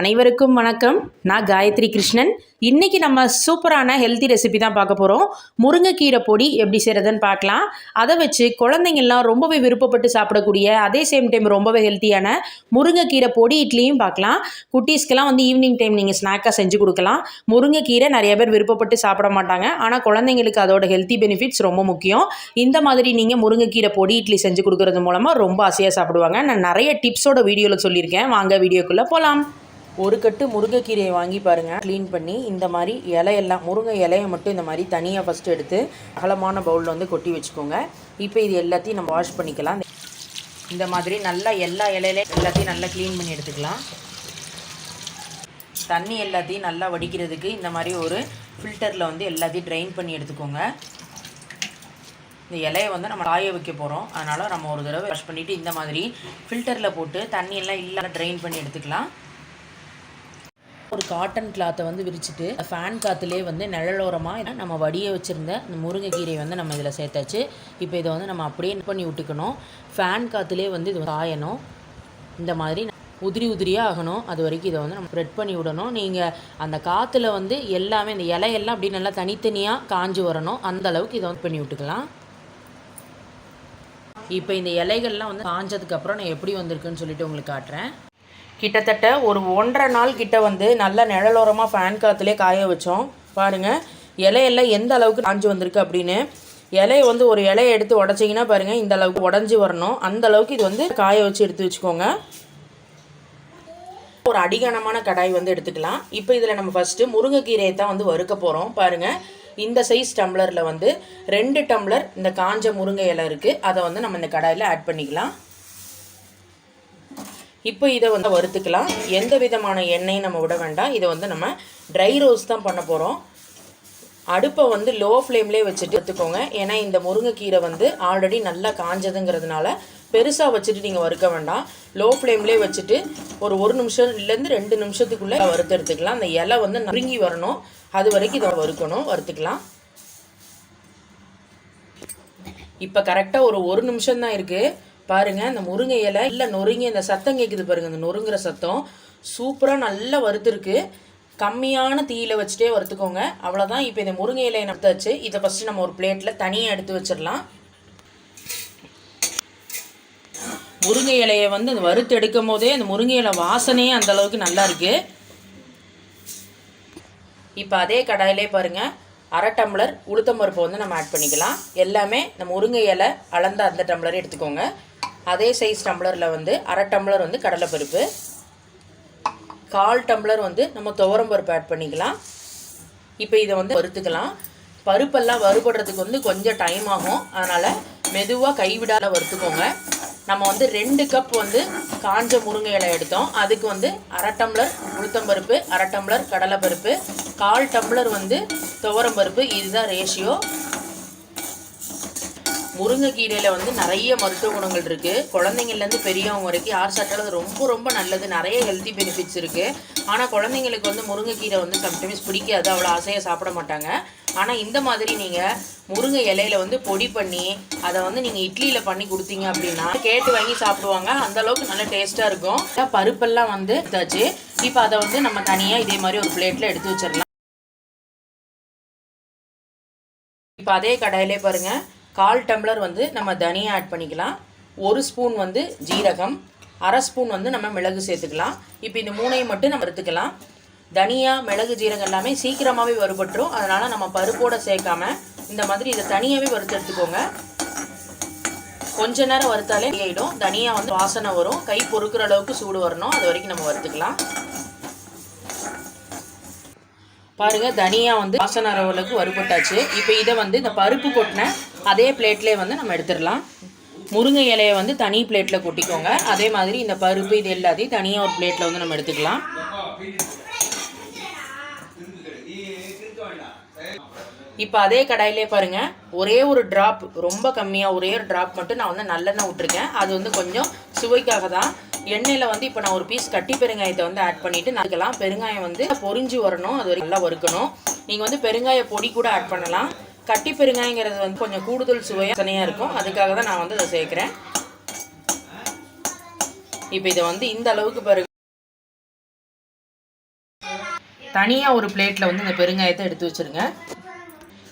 அனைவருக்கும் வணக்கம். நான் காயத்ரி கிருஷ்ணன். இன்றைக்கி நம்ம சூப்பரான ஹெல்த்தி ரெசிபி தான் பார்க்க போகிறோம் முருங்கைக்கீரை பொடி எப்படி செய்கிறதுன்னு பார்க்கலாம். அதை வச்சு குழந்தைங்கள்லாம் ரொம்பவே விருப்பப்பட்டு சாப்பிடக்கூடிய அதே சேம் டைம் ரொம்பவே ஹெல்த்தியான முருங்கைக்கீரை பொடி இட்லியும் பார்க்கலாம். குட்டீஸ்க்கெல்லாம் வந்து ஈவினிங் டைம் நீங்கள் ஸ்நாக்காக செஞ்சு கொடுக்கலாம். முருங்கைக்கீரை நிறைய பேர் விருப்பப்பட்டு சாப்பிட மாட்டாங்க. ஆனால் குழந்தைங்களுக்கு அதோட ஹெல்த்தி பெனிஃபிட்ஸ் ரொம்ப முக்கியம். இந்த மாதிரி நீங்கள் முருங்கைக்கீரை பொடி இட்லி செஞ்சு கொடுக்கறது மூலமாக ரொம்ப ஆசையாக சாப்பிடுவாங்க. நான் நிறைய டிப்ஸோட வீடியோவில் சொல்லியிருக்கேன். வாங்க வீடியோக்குள்ளே போகலாம் ஒரு கட்டு முருங்கைக்கீரையை வாங்கி பாருங்கள் க்ளீன் பண்ணி இந்த மாதிரி இலையெல்லாம் முருங்கை இலையை மட்டும் இந்த மாதிரி தனியாக ஃபஸ்ட்டு எடுத்து அகலமான பவுலில் வந்து கொட்டி வச்சுக்கோங்க. இப்போ இது எல்லாத்தையும் நம்ம வாஷ் பண்ணிக்கலாம். இந்த மாதிரி நல்லா எல்லா இலையிலையும் எல்லாத்தையும் நல்லா க்ளீன் பண்ணி எடுத்துக்கலாம். தண்ணி எல்லாத்தையும் நல்லா வடிக்கிறதுக்கு இந்த மாதிரி ஒரு ஃபில்டரில் வந்து எல்லாத்தையும் ட்ரைன் பண்ணி எடுத்துக்கோங்க. இந்த இலையை வந்து நம்ம காய வைக்க போகிறோம் அதனால் நம்ம ஒரு தடவை வாஷ் பண்ணிவிட்டு இந்த மாதிரி ஃபில்டரில் போட்டு தண்ணியெல்லாம் இல்லாமல் ட்ரைன் பண்ணி எடுத்துக்கலாம். ஒரு காட்டன் கிளாத்தை வந்து விரிச்சிட்டு ஃபேன் காற்றுலேயே வந்து நிழலோரமாக நம்ம வடிய வச்சுருந்த இந்த முருங்கைக்கீரை வந்து நம்ம இதில் சேர்த்தாச்சு. இப்போ இதை வந்து நம்ம அப்படியே பண்ணி விட்டுக்கணும். ஃபேன் காற்றுலேயே வந்து இது காயணும். இந்த மாதிரி உதிரி உதிரியாக ஆகணும். அது வரைக்கும் இதை வந்து நம்ம ஸ்ப்ரெட் பண்ணி விடணும். நீங்கள் அந்த காற்றுல வந்து எல்லாமே இந்த இலையெல்லாம் அப்படி நல்லா தனித்தனியாக காஞ்சி வரணும். அந்த அளவுக்கு இதை வந்து பண்ணி விட்டுக்கலாம். இப்போ இந்த இலைகள்லாம் வந்து காஞ்சதுக்கப்புறம் நான் எப்படி வந்திருக்குன்னு சொல்லிட்டு உங்களுக்கு காட்டுறேன். கிட்டத்தட்ட ஒரு ஒன்றரை நாள் கிட்ட வந்து நல்ல நிழலோரமாக ஃபேன் காற்றுலேயே காய வச்சோம். பாருங்கள் இலையெல்லாம் எந்த அளவுக்கு காஞ்சி வந்திருக்கு அப்படின்னு. இலையை வந்து ஒரு இலையை எடுத்து உடச்சிங்கன்னா பாருங்கள் இந்த அளவுக்கு உடஞ்சி வரணும். அந்த அளவுக்கு இது வந்து காய வச்சு எடுத்து வச்சுக்கோங்க. ஒரு அடிகனமான கடாய் வந்து எடுத்துக்கலாம். இப்போ இதில் நம்ம ஃபஸ்ட்டு முருங்கைக்கீரையை தான் வந்து வறுக்க போகிறோம் பாருங்கள் இந்த சைஸ் டம்ளரில் வந்து ரெண்டு டம்ளர் இந்த காஞ்ச முருங்கை இலை இருக்குது அதை வந்து நம்ம இந்த கடாயில் ஆட் பண்ணிக்கலாம். இப்போ இதை வந்து வறுத்துக்கலாம். எந்த விதமான எண்ணெயும் நம்ம விட வேண்டாம். இதை வந்து நம்ம ட்ரை ரோஸ் தான் பண்ண போகிறோம் அடுப்பை வந்து லோ ஃப்ளேம்லேயே வச்சுட்டு எடுத்துக்கோங்க. ஏன்னா இந்த முருங்கைக்கீரை வந்து ஆல்ரெடி நல்லா காஞ்சதுங்கிறதுனால பெருசாக வச்சுட்டு நீங்கள் வறுக்க வேண்டாம். லோ ஃப்ளேம்லேயே வச்சுட்டு ஒரு ஒரு நிமிஷம்லேருந்து ரெண்டு நிமிஷத்துக்குள்ளே வறுத்து எடுத்துக்கலாம். அந்த இலை வந்து நறுங்கி வரணும். அது வரைக்கும் இதை வறுக்கணும். வறுத்துக்கலாம். இப்போ கரெக்டாக ஒரு ஒரு நிமிஷம் தான் இருக்குது பாருங்கள் இந்த முருங்கை இலை இல்லை நொறுங்கி இந்த சத்தம் கேட்குது பாருங்கள் இந்த நொறுங்குற சத்தம். சூப்பராக நல்லா வறுத்துருக்கு. கம்மியான தீயில் வச்சுட்டே வறுத்துக்கோங்க. அவ்வளோதான் இப்போ இந்த முருங்கை இலையை நடத்தாச்சு இதை ஃபஸ்ட்டு நம்ம ஒரு பிளேட்டில் தனியாக எடுத்து வச்சிடலாம். முருங்கை இலையை வந்து இந்த வறுத்து எடுக்கும் போதே அந்த முருங்கை இலை வாசனையே அந்தளவுக்கு நல்லா இருக்குது இப்போ அதே கடாயிலே பாருங்கள் அரை டம்ளர் உளுத்தம்பருப்பு வந்து நம்ம ஆட் பண்ணிக்கலாம். எல்லாமே நம்ம முருங்கை இலை அளந்த அந்த டம்ளரே எடுத்துக்கோங்க. அதே சைஸ் டம்ளரில் வந்து அரை டம்ளர் வந்து கடலைப்பருப்பு. கால் டம்ளர் வந்து நம்ம துவரம் பருப்பு ஆட் பண்ணிக்கலாம். இப்போ இதை வந்து வறுத்துக்கலாம். பருப்பெல்லாம் வறுபடுறதுக்கு வந்து கொஞ்சம் டைம் ஆகும். அதனால் மெதுவாக கைவிடாத வறுத்துக்கோங்க. நம்ம வந்து ரெண்டு கப் வந்து காஞ்ச முருங்கை இலை எடுத்தோம். அதுக்கு வந்து அரை டம்ளர் உளுத்தம்பருப்பு அரை டம்ளர் கடலைப்பருப்பு கால் டம்ளர் வந்து துவரம் பருப்பு இதுதான் ரேஷியோ முருங்கைக்கீரையில் வந்து நிறைய மருத்துவ குணங்கள் இருக்குது குழந்தைங்கள்லேருந்து பெரியவங்க வரைக்கும் யார் சாப்பிட்டாலும் ரொம்ப ரொம்ப நல்லது. நிறைய ஹெல்த்தி பெனிஃபிட்ஸ் இருக்குது ஆனால் குழந்தைங்களுக்கு வந்து முருங்கைக்கீரை வந்து சம்டைம்ஸ் பிடிக்காது. அவ்வளோ ஆசையாக சாப்பிட மாட்டாங்க. ஆனால் இந்த மாதிரி நீங்கள் முருங்கை இலையில வந்து பொடி பண்ணி அதை வந்து நீங்கள் இட்லியில் பண்ணி கொடுத்தீங்க அப்படின்னா கேட்டு வாங்கி சாப்பிடுவாங்க. அந்த அளவுக்கு நல்ல டேஸ்ட்டாக இருக்கும். பருப்பெல்லாம் வந்து எடுத்தாச்சு இப்போ அதை வந்து நம்ம தனியாக இதே மாதிரி ஒரு பிளேட்டில் எடுத்து வச்சிடலாம். இப்போ அதே கடையிலே பாருங்கள் கால் டம்ளர் வந்து நம்ம தனியா ஆட் பண்ணிக்கலாம். ஒரு ஸ்பூன் வந்து ஜீரகம் அரை ஸ்பூன் வந்து நம்ம மிளகு சேர்த்துக்கலாம். இப்போ இந்த மூணையும் மட்டும் நம்ம எடுத்துக்கலாம். தனியா மிளகு ஜீரகம் எல்லாமே சீக்கிரமாகவே வறுபட்டுரும். அதனால் நம்ம பருப்போடு சேர்க்காம இந்த மாதிரி இதை தனியாகவே வறுத்து எடுத்துக்கோங்க. கொஞ்ச நேரம் வறுத்தாலே ஆகிடும் தனியாக வந்து வாசனை வரும். கை பொறுக்கிற அளவுக்கு சூடு வரணும். அது வரைக்கும் நம்ம வறுத்துக்கலாம். பாருங்கள் தனியாக வந்து வாசனை அளவுக்கு வறுபட்டாச்சு. இப்போ இதை வந்து இந்த பருப்பு கொட்டின அதே பிளேட்லேயே வந்து நம்ம எடுத்துடலாம். முருங்கை இலையை வந்து தனி பிளேட்டில் கொட்டிக்கோங்க. அதே மாதிரி இந்த பருப்பு இது எல்லாத்தையும் தனியாக ஒரு பிளேட்டில் வந்து நம்ம எடுத்துக்கலாம். இப்போ அதே கடாயிலே பாருங்கள் ஒரே ஒரு ட்ராப் ரொம்ப கம்மியாக ஒரே ஒரு ட்ராப் மட்டும் நான் வந்து நல்லெண்ணெய் விட்டுருக்கேன். அது வந்து கொஞ்சம் சுவைக்காக தான். எண்ணெயில் வந்து இப்போ நான் ஒரு பீஸ் கட்டி பெருங்காயத்தை வந்து ஆட் பண்ணிவிட்டு நறுக்கலாம். பெருங்காயம் வந்து பொறிஞ்சு வரணும். அது வரைக்கும் நல்லா வறுக்கணும். நீங்கள் வந்து பெருங்காய பொடி கூட ஆட் பண்ணலாம். கட்டி பெருங்காயங்கிறது வந்து கொஞ்சம் கூடுதல் சுவையாக இருக்கும். அதுக்காக தான் நான் வந்து இதை சேர்க்குறேன். இப்போ இதை வந்து இந்த அளவுக்கு பாருங்க. தனியாக ஒரு பிளேட்டில் வந்து இந்த பெருங்காயத்தை எடுத்து வச்சுருங்க.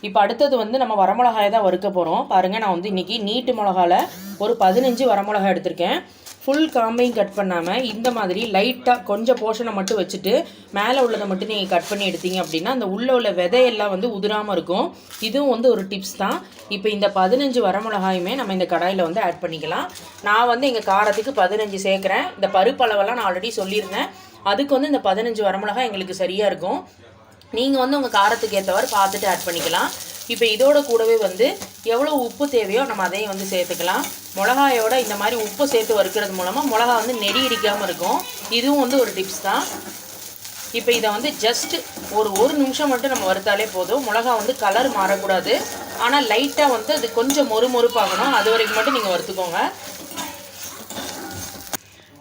இப்போ அடுத்தது வந்து நம்ம வரமிளகாயை தான் வறுக்க போகிறோம் பாருங்கள் நான் வந்து இன்றைக்கி நீட்டு மிளகால ஒரு பதினஞ்சு வரமிளகாய் எடுத்திருக்கேன். ஃபுல் காம்பையும் கட் பண்ணாமல் இந்த மாதிரி லைட்டாக கொஞ்சம் போர்ஷனை மட்டும் வச்சுட்டு மேலே உள்ளதை மட்டும் நீங்கள் கட் பண்ணி எடுத்தீங்க அப்படின்னா அந்த உள்ளே உள்ள விதையெல்லாம் வந்து உதிராமல் இருக்கும். இதுவும் வந்து ஒரு டிப்ஸ் தான். இப்போ இந்த பதினஞ்சு வரமிளகாயுமே நம்ம இந்த கடாயில் வந்து ஆட் பண்ணிக்கலாம். நான் வந்து எங்கள் காரத்துக்கு பதினஞ்சு சேர்க்குறேன். இந்த பருப்பளவெல்லாம் நான் ஆல்ரெடி சொல்லியிருந்தேன். அதுக்கு வந்து இந்த பதினஞ்சு வரமிளகாய் எங்களுக்கு சரியாக இருக்கும். நீங்கள் வந்து உங்கள் காரத்துக்கு ஏற்றவாறு பார்த்துட்டு ஆட் பண்ணிக்கலாம். இப்போ இதோட கூடவே வந்து எவ்வளோ உப்பு தேவையோ நம்ம அதையும் வந்து சேர்த்துக்கலாம். மிளகாயோட இந்த மாதிரி உப்பு சேர்த்து வறுக்கிறது மூலமாக மிளகா வந்து நெடி இடிக்காமல் இருக்கும். இதுவும் வந்து ஒரு டிப்ஸ் தான். இப்போ இதை வந்து ஜஸ்ட் ஒரு ஒரு நிமிஷம் மட்டும் நம்ம வறுத்தாலே போதும். மிளகா வந்து கலர் மாறக்கூடாது. ஆனால் லைட்டாக வந்து அது கொஞ்சம் மொறு மொறுப்பாகணும் அது வரைக்கும் மட்டும் நீங்கள் வறுத்துக்கோங்க.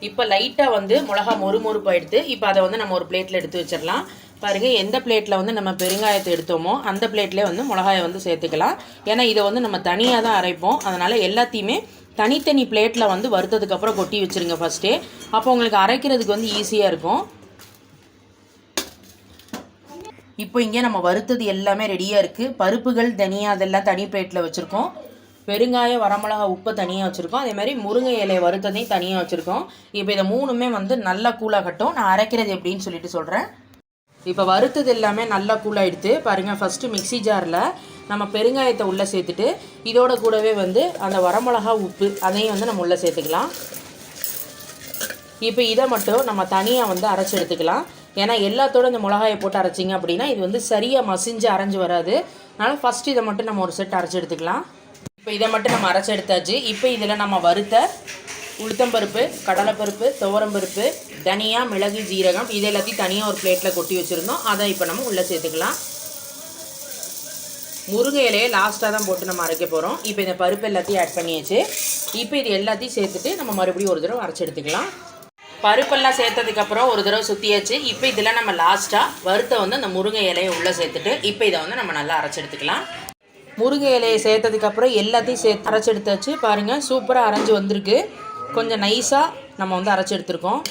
இப்போ லைட்டாக வந்து மிளகா மொறு மொறுப்பாயிடுது இப்போ அதை வந்து நம்ம ஒரு பிளேட்டில் எடுத்து வச்சிடலாம். பாருங்கள் எந்த பிளேட்டில் வந்து நம்ம பெருங்காயத்தை எடுத்தோமோ அந்த பிளேட்லேயே வந்து மிளகாயை வந்து சேர்த்துக்கலாம். ஏன்னா இதை வந்து நம்ம தனியாக தான் அரைப்போம். அதனால் எல்லாத்தையுமே தனித்தனி பிளேட்டில் வந்து வறுத்ததுக்கப்புறம் கொட்டி வச்சுருங்க ஃபஸ்ட்டே அப்போ உங்களுக்கு அரைக்கிறதுக்கு வந்து ஈஸியாக இருக்கும். இப்போ இங்கே நம்ம வறுத்தது எல்லாமே ரெடியாக இருக்குது பருப்புகள் தனியாக அதெல்லாம் தனி பிளேட்டில் வச்சுருக்கோம். பெருங்காயம் வரமிளகா உப்பை தனியாக வச்சுருக்கோம். அதே மாதிரி முருங்கை இலையை வறுத்ததையும் தனியாக வச்சுருக்கோம். இப்போ இதை மூணுமே வந்து நல்லா கூலாகட்டும் நான் அரைக்கிறது எப்படின்னு சொல்லிட்டு சொல்கிறேன் இப்போ வறுத்தது எல்லாமே நல்லா கூலாயிடுத்து பாருங்கள் ஃபஸ்ட்டு மிக்சி ஜாரில் நம்ம பெருங்காயத்தை உள்ளே சேர்த்துட்டு இதோட கூடவே வந்து அந்த வரமிளகா உப்பு அதையும் வந்து நம்ம உள்ளே சேர்த்துக்கலாம். இப்போ இதை மட்டும் நம்ம தனியாக வந்து அரைச்சி எடுத்துக்கலாம். ஏன்னா எல்லாத்தோட இந்த மிளகாயை போட்டு அரைச்சிங்க அப்படின்னா இது வந்து சரியாக மசிஞ்சு அரைஞ்சு வராது. அதனால் ஃபஸ்ட்டு இதை மட்டும் நம்ம ஒரு செட் அரைச்சி எடுத்துக்கலாம். இப்போ இதை மட்டும் நம்ம அரைச்சி எடுத்தாச்சு. இப்போ இதில் நம்ம வறுத்த உளுத்தம்பருப்பு கடலைப்பருப்பு துவரம்பருப்பு தனியா மிளகு ஜீரகம் இது எல்லாத்தையும் தனியாக ஒரு பிளேட்டில் கொட்டி வச்சுருந்தோம். அதை இப்போ நம்ம உள்ளே சேர்த்துக்கலாம். முருங்கை இலையை லாஸ்ட்டாக தான் போட்டு நம்ம அரைக்க போகிறோம் இப்போ இந்த பருப்பு எல்லாத்தையும் ஆட் பண்ணியாச்சு. இப்போ இது எல்லாத்தையும் சேர்த்துட்டு நம்ம மறுபடியும் ஒரு தடவை அரைச்சி எடுத்துக்கலாம். பருப்பெல்லாம் சேர்த்ததுக்கப்புறம் ஒரு தடவை சுற்றியாச்சு இப்போ இதில் நம்ம லாஸ்ட்டாக வறுத்த வந்து அந்த முருங்கை இலையை உள்ளே சேர்த்துட்டு இப்போ இதை வந்து நம்ம நல்லா அரைச்சி எடுத்துக்கலாம். முருங்கை இலையை சேர்த்ததுக்கப்புறம் எல்லாத்தையும் சேர்த்து அரைச்செடுத்து வச்சு பாருங்கள் சூப்பராக அரைஞ்சி வந்திருக்கு. கொஞ்சம் நைஸாக நம்ம வந்து அரைச்சி எடுத்துருக்கோம்.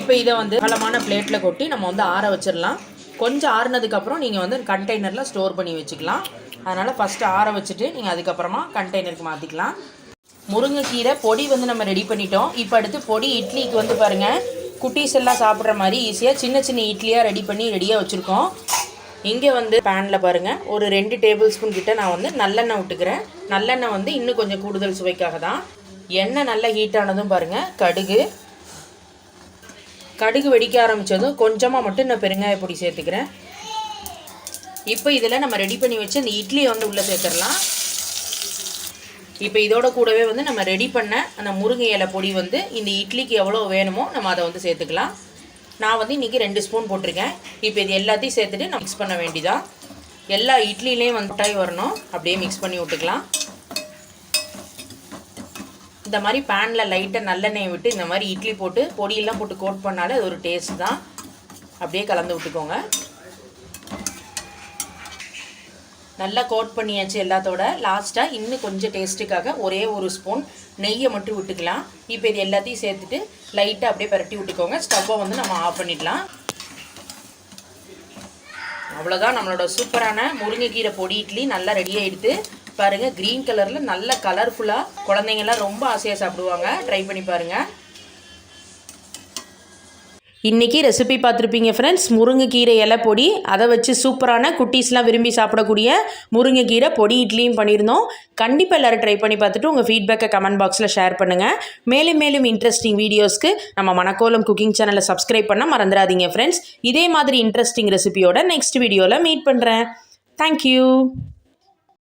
இப்போ இதை வந்து அகலமான பிளேட்டில் கொட்டி நம்ம வந்து ஆற வச்சிடலாம். கொஞ்சம் ஆறுனதுக்கப்புறம் நீங்கள் வந்து கண்டெய்னரில் ஸ்டோர் பண்ணி வச்சுக்கலாம். அதனால் ஃபஸ்ட்டு ஆற வச்சுட்டு நீங்கள் அதுக்கப்புறமா கண்டெய்னருக்கு மாற்றிக்கலாம் முருங்கைக்கீரை பொடி வந்து நம்ம ரெடி பண்ணிட்டோம். இப்போ அடுத்து பொடி இட்லிக்கு வந்து பாருங்கள் குட்டீஸ் எல்லாம் சாப்பிட்ற மாதிரி ஈஸியாக சின்ன சின்ன இட்லியாக ரெடி பண்ணி ரெடியாக வச்சுருக்கோம். இங்கே வந்து பேனில் பாருங்கள் ஒரு ரெண்டு டேபிள் ஸ்பூன் கிட்ட நான் வந்து நல்லெண்ணெய் விட்டுக்கிறேன் நல்லெண்ணெய் வந்து இன்னும் கொஞ்சம் கூடுதல் சுவைக்காக தான் எண்ணெய் நல்லா ஹீட் ஆனதும் பாருங்கள் கடுகு. கடுகு வெடிக்க ஆரம்பித்ததும் கொஞ்சமாக மட்டும் நான் பெருங்காய பொடி சேர்த்துக்கிறேன். இப்போ இதில் நம்ம ரெடி பண்ணி வச்சு இந்த இட்லியை வந்து உள்ளே சேர்த்துடலாம். இப்போ இதோட கூடவே வந்து நம்ம ரெடி பண்ண அந்த முருங்கை இலை பொடி வந்து இந்த இட்லிக்கு எவ்வளோ வேணுமோ நம்ம அதை வந்து சேர்த்துக்கலாம். நான் வந்து இன்றைக்கி ரெண்டு ஸ்பூன் போட்டிருக்கேன். இப்போ இது எல்லாத்தையும் சேர்த்துட்டு நான் மிக்ஸ் பண்ண வேண்டிதான் எல்லா இட்லிலையும் வந்துட்டாய் வரணும். அப்படியே மிக்ஸ் பண்ணி விட்டுக்கலாம். இந்த மாதிரி பேனில் லைட்டாக நல்லெண்ணெய் விட்டு இந்த மாதிரி இட்லி போட்டு பொடியெல்லாம் போட்டு கோட் பண்ணாலே அது ஒரு டேஸ்ட் தான். அப்படியே கலந்து விட்டுக்கோங்க. நல்லா கோட் பண்ணியாச்சு எல்லாத்தோட. லாஸ்ட்டாக இன்னும் கொஞ்சம் டேஸ்ட்டுக்காக ஒரே ஒரு ஸ்பூன் நெய்யை மட்டும் விட்டுக்கலாம். இப்போ இது எல்லாத்தையும் சேர்த்துட்டு லைட்டாக அப்படியே பரட்டி விட்டுக்கோங்க. ஸ்டவ்வை வந்து நம்ம ஆஃப் பண்ணிடலாம். அவ்வளோதான் நம்மளோட சூப்பரான முருங்கைக்கீரை பொடி இட்லி நல்லா ரெடி ஆகிடுது பாருங்கள் க்ரீன் கலரில் நல்ல கலர்ஃபுல்லாக குழந்தைங்கள்லாம் ரொம்ப ஆசையாக சாப்பிடுவாங்க. ட்ரை பண்ணி பாருங்கள் இன்றைக்கி ரெசிபி பார்த்துருப்பீங்க ஃப்ரெண்ட்ஸ் முருங்கைக்கீரை இலை பொடி அதை வச்சு சூப்பரான குட்டீஸ்லாம் விரும்பி சாப்பிடக்கூடிய முருங்கைக்கீரை பொடி இட்லியும் பண்ணியிருந்தோம். கண்டிப்பாக எல்லோரும் ட்ரை பண்ணி பார்த்துட்டு உங்கள் ஃபீட்பேக்கை கமெண்ட் பாக்ஸில் ஷேர் பண்ணுங்கள் மேலும் மேலும் இன்ட்ரெஸ்டிங் வீடியோஸ்க்கு நம்ம மணக்கோலம் குக்கிங் சேனலை சப்ஸ்கிரைப் பண்ண மறந்துடாதீங்க ஃப்ரெண்ட்ஸ் இதே மாதிரி இன்ட்ரெஸ்டிங் ரெசிபியோட நெக்ஸ்ட் வீடியோவில் மீட் பண்ணுறேன் தேங்க்யூ